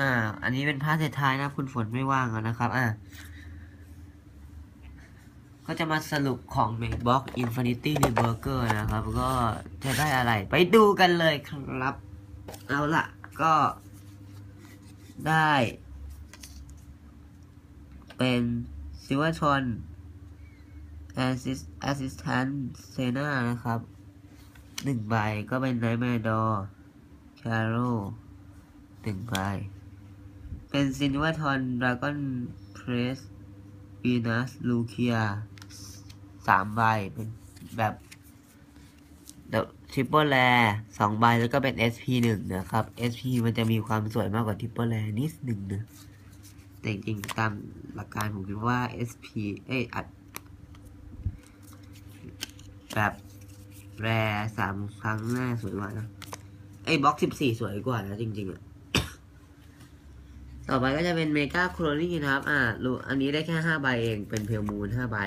อ่า อันนี้เป็นพาร์ทสุดท้ายนะคุณฝนไม่ว่างแล้วนะครับ อ่า ก็จะมาสรุปของ Macbox Infinity Burger นะครับ ก็จะได้อะไร ไปดูกันเลยครับ เอาล่ะ ก็ได้ เป็น Silverton Assist Assistant Sena นะครับหนึ่งใบก็เป็น Nightmare Door Caro หนึ่งใบ เป็น Silverton Dragon Press Venus Lucia สามใบเป็นแบบทริปเปิลแรสองใบแล้วก็เป็น SP หนึ่งนะครับ SP มันจะมีความสวยมากกว่าทริปเปิลแรนิดหนึ่งนะแต่จริงๆตามหลักการผมคิดว่า SP เอ้ยอัด แบบแรสามครั้งหน้าสวยกว่านะไอ้บล็อกสิบสี่สวยกว่านะจริง ๆอะ ต่อไปก็จะเป็นเมกาโคลนีนะครับ อ่ารู้อันนี้ได้แค่ห้าใบเอง เป็นเพลมูนห้าใบ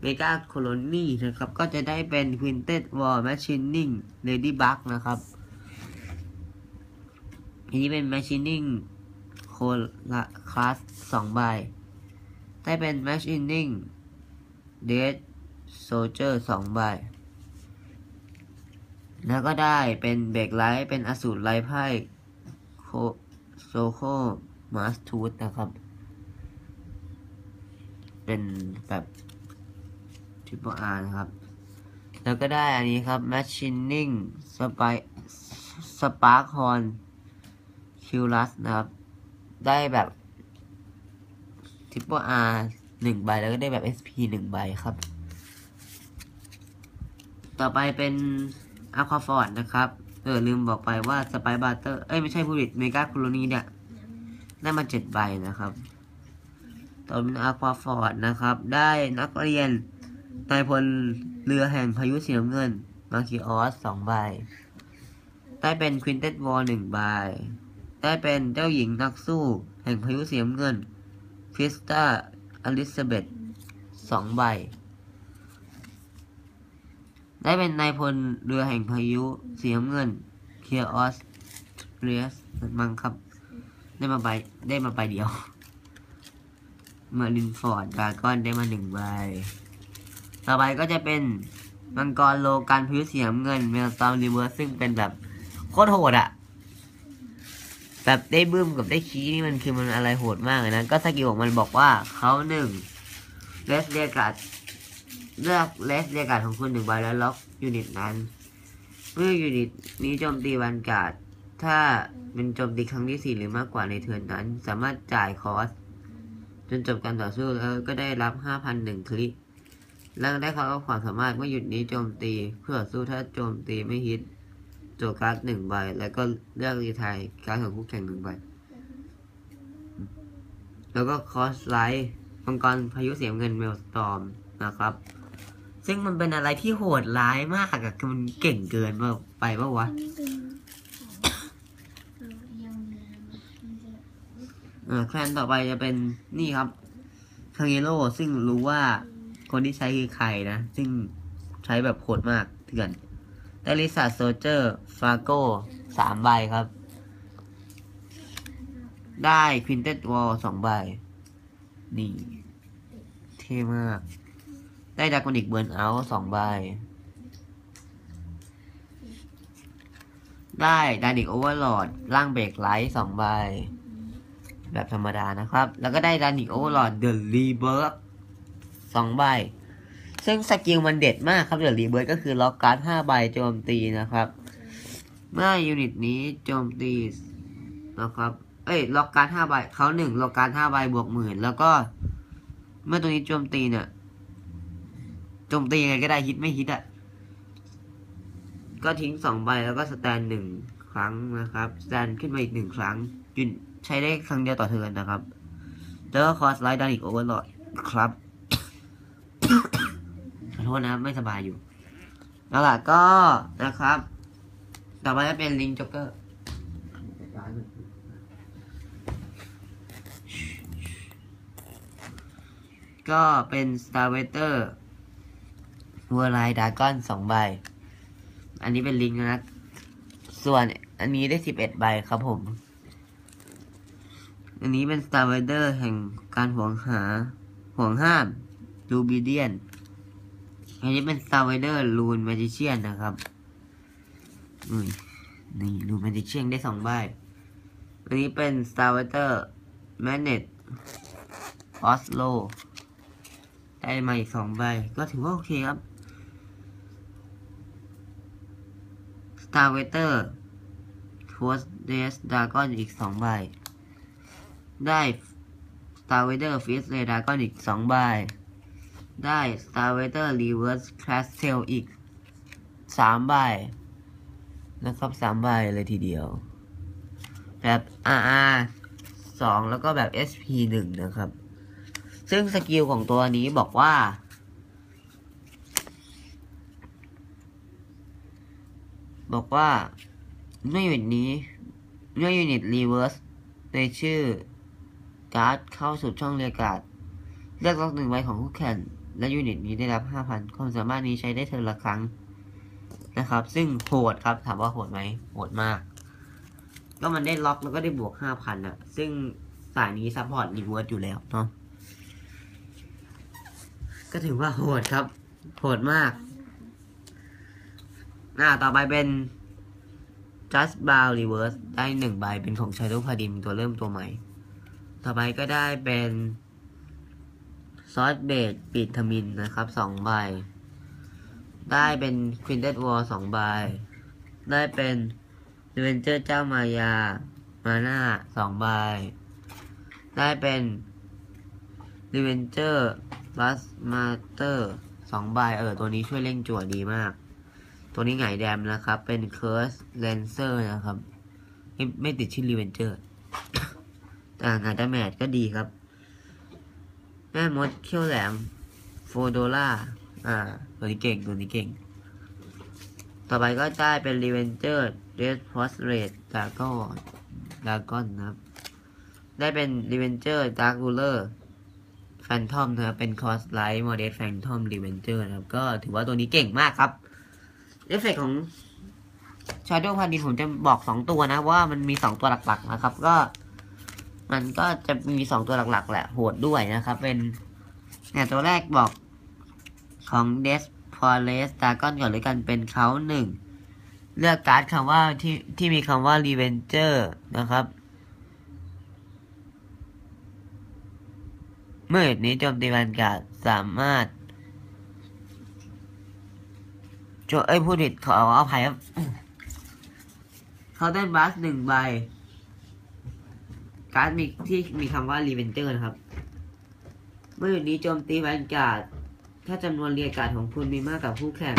เมกาโคลนีนะครับ ก็จะได้เป็น Quintet Wall Machining Ladybug นะครับ อันนี้เป็น Machining โคลคลาสสองใบ ได้เป็น Machining Dead Soldier สองใบ แล้วก็ได้เป็นเบรกไลท์เป็นอสูรไลท์ไพ่โค โซโคมาสทูธนะครับ เป็นแบบทริปเปอร์อาร์นะครับ แล้วก็ได้อันนี้ครับ Machining Spy Spark Horn q l u s นะครับ ได้แบบทริปเปอร์อาร์หนึ่งใบแล้วก็ได้แบบ SP หนึ่งใบครับ ต่อไปเป็นอะควาฟอร์ดนะครับ เออลืมบอกไปว่าสไปบัตเตอร์ เอ้ยไม่ใช่ผู้ผลิตเมกาโคโลนีเนี่ยได้มาเจ็ดใบนะครับ ต่อเป็นอะควาฟอร์ดนะครับ ได้นักเรียนนายพลเรือแห่งพายุสีน้ำเงิน มาคิออสสองใบ ได้เป็นควินเต็ดวอลหนึ่งใบ ได้เป็นเจ้าหญิงนักสู้ แห่งพายุสีน้ำเงินคริสตาอลิซาเบธสองใบ ได้เป็นนายพลเรือแห่งพายุเสีน้ำเงินเคียออสเรียสมังครับ ได้มาใบได้มาใบเดียวเมอร์ลินฟอร์ดดราก้อนได้มาหนึ่งใบ ต่อไปก็จะเป็นมังกรโลการพายุสีน้ำเงินเมลตอมรีเวิร์สซึ่งเป็นแบบโคตรโหดอะแบบได้บึ้มกับได้ขี้นี่มันคือมันอะไรโหดมากเลยนะ ก็สกิลของมันบอกว่าเขาหนึ่งเลสเรียกัด เลือกเลสเรียกาศของคุณหนึ่งใบแล้วล็อกยูนิตนั้น เมื่อยูนิตนี้โจมตีวันการ์ดถ้าเป็นโจมตีครั้งที่สี่หรือมากกว่าในเทิร์นนั้น สามารถจ่ายคอสจนจบการต่อสู้แล้วก็ได้รับห้าพันหนึ่งคลิกแล้วได้เขาความสามารถเมื่อหยุดนี้โจมตีเพื่อสู้ถ้าโจมตีไม่ฮิตโจการ์ดหนึ่งใบ แล้วก็เลือกรีไทยการ์ดของคู่แข่งหนึ่งใบ แล้วก็คอสไลท์มังกรพายุเสียงเงินเมลสตอมนะครับ ซึ่งมันเป็นอะไรที่โหดร้ายมากอะคือมันเก่งเกินไปปะวะ นี่เป็นของเรายังนจะเออแคลนต่อไปจะเป็นนี่ครับคางเโร่ซึ่งรู้ว่าคนที่ใช้คือใครนะ ซึ่งใช้แบบโหดมากเถื่อนได้ลิซาโซเจอร์ฟาโก้สามใบครับ ได้ควินเต็ดวอลสองใบ นี่ เท่มาก ได้ดากอนิกเบิร์นเอาสองใบ ได้ดานิกโอเวอร์โหลดร่างเบรกไลท์สองใบ แบบธรรมดานะครับ แล้วก็ได้ดานิกโอเวอร์โหลดเดอะรีเบิร์กสองใบ ซึ่งสกิลมันเด็ดมากครับเดอะรีเบิร์กก็คือล็อกการ์ดห้าใบโจมตีนะครับ เมื่อยูนิตนี้โจมตีนะครับเอ้ยล็อกการ์ดห้าใบเขาหนึ่งล็อกการ์ดห้าใบบวกหมื่นแล้วก็ เมื่อตัวนี้โจมตีเนี่ย จมตียังไงก็ได้ฮิตไม่ฮิตอะ ก็ทิ้งสองใบแล้วก็สแตนหนึ่งครั้งนะครับ สแตนขึ้นมาอีกหนึ่งครั้งยุนใช้ได้ครั้งเดียวต่อเทิร์นนะครับ แล้วก็คอสไลท์ดันอีกโอเวอร์โหลดครับ ขอโทษนะไม่สบายอยู่แล้วล่ะก็นะครับ ต่อไปจะเป็นลิงจ็อกเกอร์ก็เป็น Star w a t e r วัวลายดาก้อนสองใบ อันนี้เป็นลิงนะ ส่วนอันนี้ได้สิบเอ็ดใบครับผม อันนี้เป็น Star Rider แห่งการห่วงหาห่วงห้ามลูบิเดียน อันนี้เป็น Star Rider ลูน Magician นนะครับอืมนี่ลูน Magician ได้สองใบ อันนี้เป็น Star Rider Magnet Oslo ได้มาอีกสองใบ ก็ถือว่าโอเคครับ Star Rider f o r c e s Dragon อีกสองใบ ได้ Star Rider Fist Ray Dragon อีกสองใบ ได้ Star Rider Reverse Class Tail อีกสามใบ นะครับสามใบเลยทีเดียว แบบ RR สองแล้วก็แบบ SP หนึ่งนะครับ ซึ่งสกิลของตัวนี้บอกว่า บอกว่าเมื่อยูนิตนี้เมื่อยูนิตรีเวิร์สในชื่อการ์ดเข้าสู่ช่องเรียกการ์ดเลือกล็อกหนึ่งใบของคู่แข่งและยูนิตนี้ได้รับ 5,000 ความสามารถนี้ใช้ได้เทอมละครั้งนะครับ ซึ่งโหดครับ ถามว่าโหดไหมโหดมาก ก็มันได้ล็อกแล้วก็ได้บวก 5,000อะ ซึ่งสายนี้ซัพพอร์ตรีเวิร์สอยู่แล้วเนาะก็ถือว่าโหดครับ โหดมาก อ่าต่อไปเป็น just bow reverse ได้หนึ่งใบเป็นของ shadow paladin ตัวเริ่มตัวใหม่ ต่อไปก็ได้เป็นซอสเบดปิดทมินนะครับสองใบ ได้เป็น quintet war สองใบ ได้เป็นเ v เวนเจอร์เจ้ามายา มาหน่าสองใบ ได้เป็นเ v เวนเจอร์บัสมาเตอร์สองใบ เออ ตัวนี้ช่วยเร่งจั่วดีมาก ตัวนี้ไงแดมนะครับ เป็น Curse Lancer นะครับ ไม่ไม่ติดชื่อ r e v e n g e r แต่งานดาแมจก็ดีครับ แม่มดเขี้ยวแหลมโฟโดล่าอ่า ตัวนี้เก่ง ตัวนี้เก่ง ต่อไปก็ได้เป็น r e v e n g e r Red p o s t r a t e Dragon Dragon นะครับ ได้เป็น r e v e n g e r Dark Ruler Phantom นะครับ เป็น Cross Light Model Phantom r e v e n g e r นะครับ ก็ถือว่าตัวนี้เก่งมากครับ เอฟเฟกของ Shadow พันดินผมจะบอกสองตัวนะว่ามันมีสองตัวหลักๆนะครับ ก็ มันก็จะมีสองตัวหลักๆ แหละโหดด้วยนะครับ เป็นเนี่ยตัวแรกบอกของ d e s p o r e s d r a g o n ก่อนเลยกันเป็นเขาหนึ่งเลือกการ์ดคำว่าที่ที่มีคำว่า Revenger นะครับเมื่อนี้โจมตีแวนการ์ดสามารถ โจเอ้ยพูดผิดขออภัยครับเขาได้บัสหนึ่งใบ การ์ดมีที่มีคำว่ารีเวนเจอร์นะครับ เมื่ออยู่นี้โจมตีแวนการ์ด ถ้าจำนวนเรียการ์ดของคุณมีมากกว่าคู่แข่ง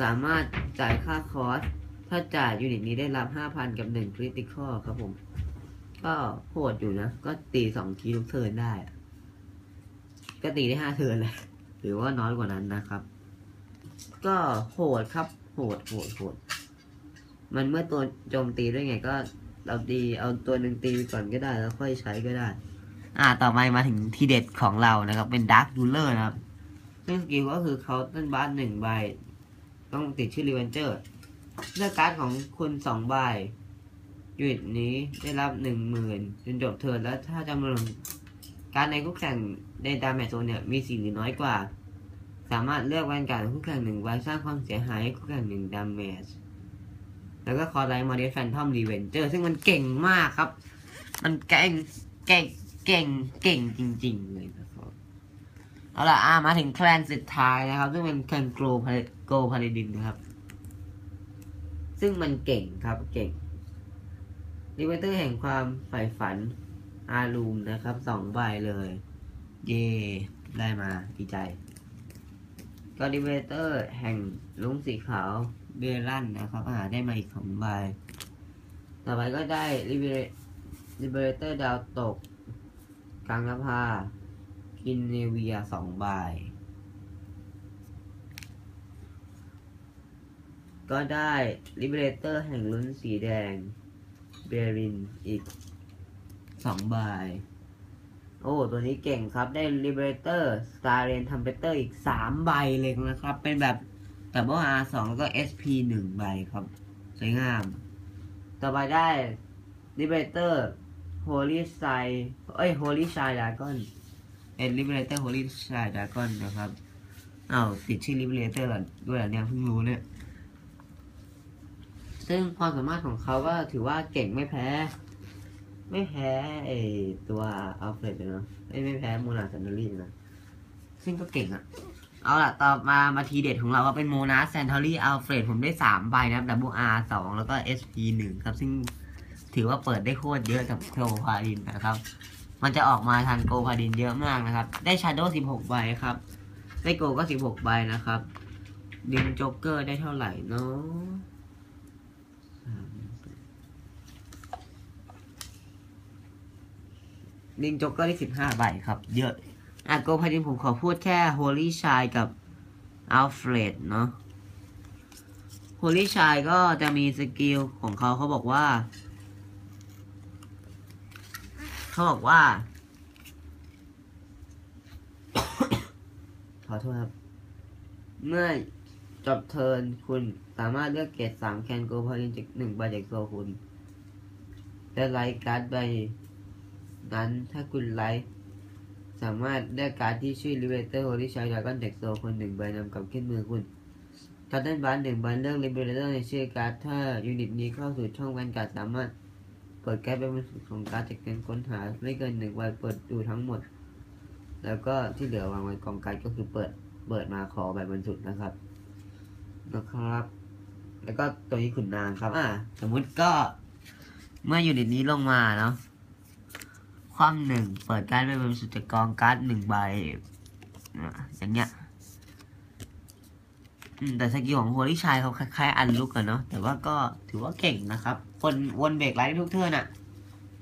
สามารถจ่ายค่าคอส ถ้าจ่ายยูนิตนี้ได้รับ 5,000 กับ1คริติคอลครับผม ก็โหดอยู่นะ ก็ตี2คีทุกเทิร์นได้ ก็ตีได้ 5 เทิร์นเลย หรือว่าน้อยกว่านั้นนะครับ ก็โหดครับ โหดโหดโหดมันเมื่อตัวโจมตีด้วยไงก็เราตีเอาตัวหนึ่งตีไปก่อนก็ได้แล้วค่อยใช้ก็ได้ อ่าต่อไปมาถึงทีเด็ดของเรานะครับ เป็นดาร์ r ดูเลอร์นะครับซึ่งสกิลก็คือเขาต้นบ้าสหนึ่งใบ ต้องติดชื่อรีเวนเจอร์เลือกการ์ดของคุณสองใบยูนิตนี้ได้รับหนึ่งหมื่นจนจบเทิร์นแล้วถ้าจำนวนการในคู่แข่งในดาเมจโซนเนี่ยมีสี่หรือน้อยกว่า สามารถเลือกแวนการ์ดของคู่แข่งหนึ่งใบสร้างความเสียหายให้คู่แข่งหนึ่งดาเมจแล้วก็คอร์ไลท์มอเดลแฟนทอมรีเวนเจอร์ซึ่งมันเก่งมากครับ มันเก่งเก่งเก่งเก่งจริง ๆ เลยนะครับเอาล่ะอามาถึงแคลนสุดท้ายนะครับ ซึ่งเป็นแคลนโกลโกลพาริดินนะครับ ซึ่งมันเก่งครับเก่งรีเวนเตอร์แห่งความใฝ่ฝันอารูมนะครับสองใบเลย เย่ได้มาดีใจ ก็ดิเวเตอร์ แห่งลุงสีขาวเบลันนะครับหาได้มาอีกสองใบ ต่อไปก็ได้ริเวริเบเตอร์ดาวตกกลางนภากินเนเวียสองใบ ก็ได้ริเบเตอร์แห่งลุ้นสีแดงเบรินอีกสองใบ โอ้ ตัวนี้เก่งครับ ได้ Liberator Star r a i n t e m p e r อีกสามใบเลยนะครับ เป็นแบบดับเบิล R สองแล้วก็ SP หนึ่งใบครับ สวยงาม ต่อไปได้ Liberator Holy s i เอ้ย Holy s h i Dragon เป็น Liberator Holy s h i Dragon นะครับอ้าวติดชื่อ Liberator เหรอด้วยเหรอเนี่ยเพิ่งรู้เนี่ย ซึ่งความสามารถของเขาก็ถือว่าเก่งไม่แพ้ ไม่แพ้ไอตัวอัลเฟรดเลยเนาะเอ้ยไม่แพ้โมนาซันเดอรี่นะ ซึ่งก็เก่งอะเอาล่ะ ต่อมามาทีเด็ดของเราก็เป็นโมนาแซนทอรี่อัลเฟรดผมได้สามใบนะครับ WR สองแล้วก็ SP หนึ่งครับ ซึ่งถือว่าเปิดได้โคตรเยอะกับโกพาดินนะครับ มันจะออกมาทันโกพาดินเยอะมากนะครับ ได้ชาโดสิบหกใบครับ ได้โกก็สิบหกใบนะครับ ดึงโจ๊กเกอร์ได้เท่าไหร่เนาะ ดึงโจ๊กเกอร์ได้สิบห้าใบครับ เยอะอะโกพาดินผมขอพูดแค่โฮลี่ชายกับอัลเฟรดเนาะโฮลี่ชายก็จะมีสกิลของเขาเขาบอกว่า เขาบอกว่า ขอโทษครับ เมื่อจบเทิร์นคุณสามารถเลือกเกรดสามแคนโกพาดินจากหนึ่งใบจากโซคุณและไลท์การ์ดใบ นั้น ถ้าคุณไลท์สามารถได้การที่ชื่อ Liberator Holy Child Dragon Deck Soul คนหนึ่งใบนำกับขึ้นมือคุณการ์ดด้านบานหนึ่งใบเลือก Liberator ในชื่อการ์ดถ้ายูนิตนี้เข้าสู่ช่องแวนการ์ดสามารถเปิดแก้เป็นบรรจุของการ์ดจากการค้นหาไม่เกินหนึ่งใบเปิดดูทั้งหมด แล้วก็ที่เหลือวางไว้กองการ์ดก็คือเปิดเปิดมาขอแบบรรจุนะครับนะครับ แล้วก็ตัวนี้ขุนนางครับ อ่า สมมุติก็เมื่อยูนิตนี้ลงมาเนาะ ความหนึ่งเปิดการ์ดไปเป็นสุดจากกองการ์ดหนึ่งใบอย่างเงี้ยแต่สกิลของโฮลี่ชายเขาคล้ายๆอันลุกอะเนาะแต่ว่าก็ถือว่าเก่งนะครับวนวนเบรกไลท์ทุกเทิร์นอะ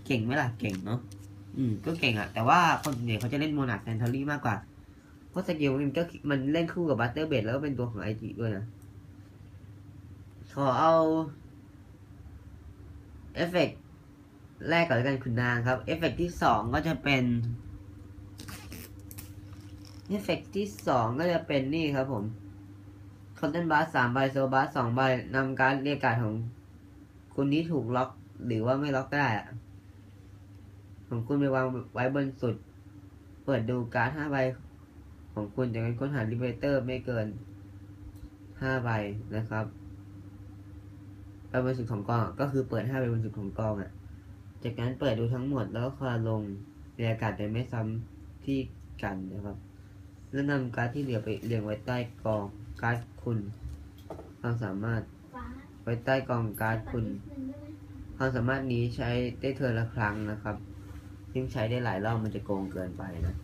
เก่งไหมล่ะเก่งเนาะอืมก็เก่งอะแต่ว่าคนส่วนใหญ่เขาจะเล่นโมนาแซนทอรี่มากกว่าเพราะสกิลมันก็มันเล่นคู่กับบัตเตอร์เบดแล้วก็เป็นตัวของไอจีด้วยนะขอเอาเอฟเฟกต์ แรกก่อนแล้วกันคุณนางครับ เอฟเฟกต์ที่สองก็จะเป็นเอฟเฟกต์ที่สองก็จะเป็นนี่ครับผมคอนเทนต์บาสสามใบโซบาสสองใบนำการเรียกการของคุณนี้ถูกล็อกหรือว่าไม่ล็อกก็ได้อะของคุณไปวางไว้บนสุด เปิดดูการ์ดห้าใบของคุณจากนั้นค้นหาลิเบเตอร์ไม่เกินห้าใบนะครับไปบนสุดของกองก็คือเปิดห้าใบบนสุดของกองอะ จากนั้นเปิดดูทั้งหมดแล้วคลาลงในอากาศแต่ไม่ซ้ำที่กันนะครับ แล้วนำการ์ดที่เหลือไปเรียงไว้ใต้กองการ์ดคุณ ความสามารถฟ้าไว้ใต้กองการ์ดคุณปัดนิดนึงได้ไหมความสามารถนี้ใช้ได้เทอร์ละครั้งนะครับยิ่งใช้ได้หลายรอบมันจะโกงเกินไปนะ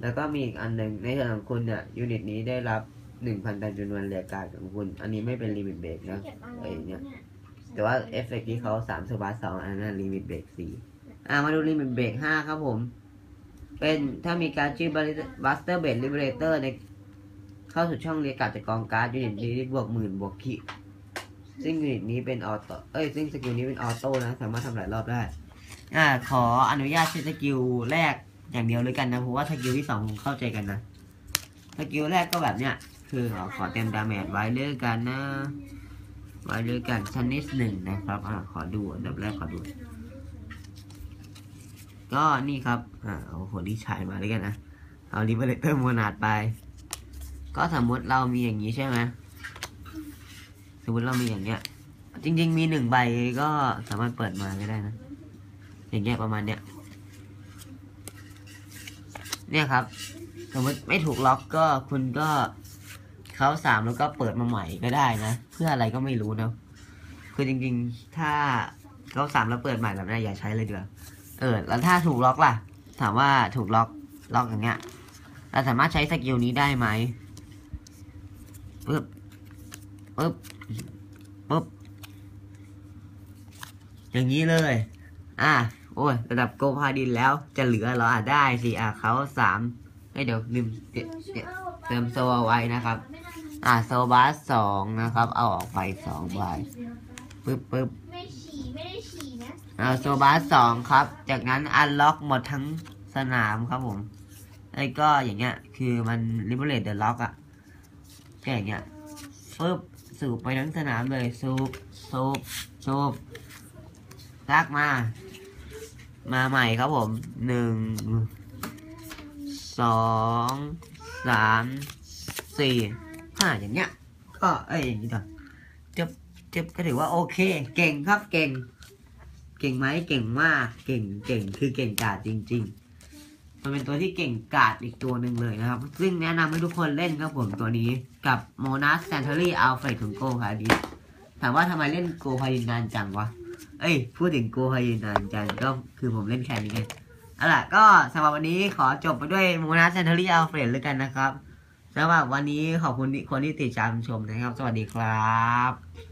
แล้วก็มีอีกอันหนึ่งในส่วนของคุณเนี่ยยูนิตนี้ได้รับหนึ่งพันตันจำนวนเรียกการดของคุณ อันนี้ไม่เป็นลิมิตเบรกนะเก็บอะไรไอ้เนี่ยเนี่ย แต่ว่าเอฟเฟกต์ที่เขาสามสบาสองอันนั้นลิมิตเบรกสี่อ่ามาดูลิมิตเบรกห้าครับผม เป็นถ้ามีการชื่อบัสเตอร์เบรลิเบเรเตอร์ในเข้าสู่ช่องเรียกาดจากกองการ์ดยูนิตนี้บวกหมื่นบวกขีซึ่งยูนิตนี้เป็นออโต้เอ้ยซึ่งสกิลนี้เป็นออโต้นะ สามารถทำหลายรอบได้อ่าขออนุญาตใช้สกิลแรกอย่างเดียวเลยกันนะเพราะว่าสกิลที่สองเข้าใจกันนะสกิลแรกก็แบบเนี้ยคือขอขอเต็มดาเมจไว้เลือกกันนะ ไว้เลือกกันชั้นนิดหนึ่งนะครับอ่าขอดูอันดับแรกขอดู ก็นี่ครับอ่าเอาหัวที่ชายมาด้วยกันนะ เอาลิเบเลเตอร์โมนาดไป ก็สมมติเรามีอย่างนี้ใช่ไหมสมมติเรามีอย่างเงี้ย จริง ๆ มีหนึ่งใบก็สามารถเปิดมาก็ได้นะ อย่างเงี้ยประมาณเนี้ย เนี่ยครับ สมมติไม่ถูกล็อกก็คุณก็ เขาสามแล้วก็เปิดมาใหม่ก็ได้นะ เพื่ออะไรก็ไม่รู้เนาะคือจริงๆ ถ้าเขาสามแล้วเปิดใหม่แบบนี้อย่าใช้เลยเดือเออ แล้วถ้าถูกล็อกล่ะ ถามว่าถูกล็อกล็อกอย่างเงี้ยเราสามารถใช้สกิลนี้ได้ไหมปึ๊บปึ๊บปึ๊บอย่างนี้เลย อะโอ้ย ระดับโกพาดินแล้วจะเหลือเหรออะได้สิอะเขาสามเอ้เดี๋ยวลืมเติมโซเอาไว้นะครับ อะโซบาสสองนะครับ เอาออกไปสองใบปึ๊บปึ๊บไม่ฉี่ไม่ได้ฉี่นะอ่าโซบาสสองครับ จากนั้นอันล็อกหมดทั้งสนามครับผมไอ้ก็อย่างเงี้ย คือมันลิเบเลตเดอะล็อกอะแค่อย่างเงี้ยปึ๊บสูบไปทั้งสนามเลยสูบสูบสูบลากมา มาใหม่ครับผมหนึ่งสองสามสี่ ห้าอย่างเงี้ย ก็เอ้ยอย่างนี้ก่อนเจ็บเจ็บก็ถือว่าโอเค เก่งครับเก่ง เก่งไหมเก่งมากเก่งเก่งคือเก่งกาจจริง ๆ มันเป็นตัวที่เก่งกาจอีกตัวหนึ่งเลยนะครับ ซึ่งแนะนำให้ทุกคนเล่นครับผมตัวนี้กับโมนาสแซนเทอรี่อัลเฟรดของโกพาดิสถามว่าทำไมเล่นโกพาดินนานจังวะเอ้ยพูดถึงโกพาดินนานจังก็คือผมเล่นแค่นี้ไงเอาล่ะก็สำหรับวันนี้ขอจบไปด้วยโมนาสแซนเทอรี่อัลเฟรดแล้วกันนะครับ สำหรับวันนี้ขอบคุณคนที่ติดตามชมนะครับ สวัสดีครับ